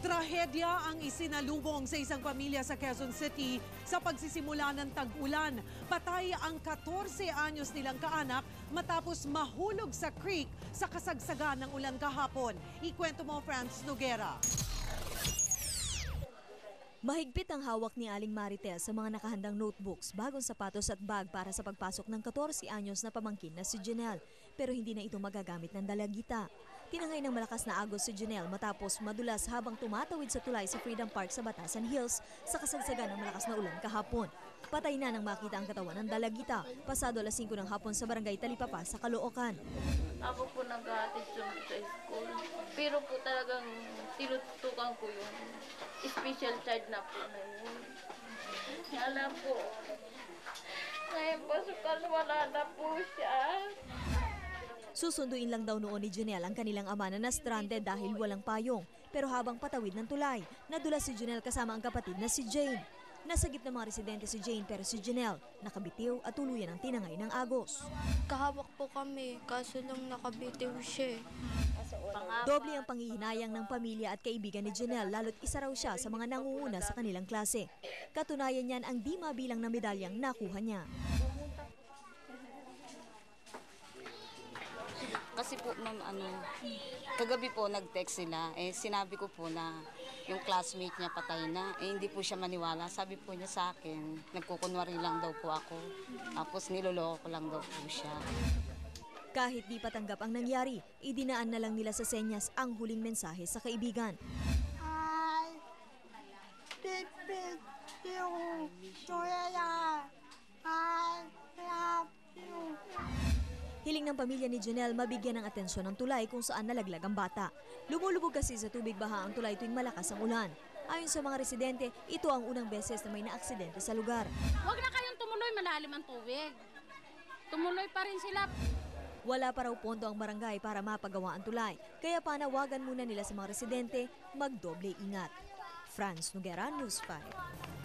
Trahedya ang isinalubong sa isang pamilya sa Quezon City sa pagsisimula ng tag-ulan. Patay ang 14 anyos nilang kaanak matapos mahulog sa creek sa kasagsagan ng ulan kahapon. Ikwento mo, Franz Noguera. Mahigpit ang hawak ni Aling Maritel sa mga nakahandang notebooks, bagong sapatos at bag para sa pagpasok ng 14 anyos na pamangkin na si Janelle. Pero hindi na ito magagamit ng dalagita. Tinangay ng malakas na agos si Janelle matapos madulas habang tumatawid sa tulay sa Freedom Park sa Batasan Hills sa kasagsagan ng malakas na ulan kahapon. Patay na nang makita ang katawan ng dalagita pasado alas 5 ng hapon sa barangay Talipapa sa Caloocan. Ako po nag-aatid sa school. Pero po talagang tinutukan ko yung special child na po na yun. Alam po, ngayon pasukan wala na po siya. Susunduin lang daw noon ni Janelle ang kanilang ama na na-stranded dahil walang payong. Pero habang patawid ng tulay, nadulas si Janelle kasama ang kapatid na si Jane. Nasagip ng mga residente si Jane pero si Janelle nakabitiw at tuluyan ang tinangay ng agos. Kahawak po kami, kaso lang nakabitiw siya. eh. Doble ang panghihinayang ng pamilya at kaibigan ni Janelle lalo't isa raw siya sa mga nangunguna sa kanilang klase. Katunayan niyan ang di mabilang na medalyang nakuha niya. Kasi po, ma'am, ano, kagabi po nag-text sila, eh sinabi ko po na yung classmate niya patay na, eh hindi po siya maniwala. Sabi po niya sa akin, nagkukunwari lang daw po ako. Tapos niloloko ko lang daw po siya. Kahit di patanggap ang nangyari, idinaan na lang nila sa senyas ang huling mensahe sa kaibigan. I defeat you, Joya. Hiling ng pamilya ni Janelle mabigyan ng atensyon ng tulay kung saan nalaglag ang bata. Lumulubog kasi sa tubig baha ang tulay tuwing malakas ang ulan. Ayon sa mga residente, ito ang unang beses na may naaksidente sa lugar. Huwag na kayong tumuloy, malalim ang tubig. Tumuloy pa rin sila. Wala pa raw pondo ang barangay para mapagawa ang tulay, kaya panawagan muna nila sa mga residente magdoble ingat. Franz Noguera, News 5.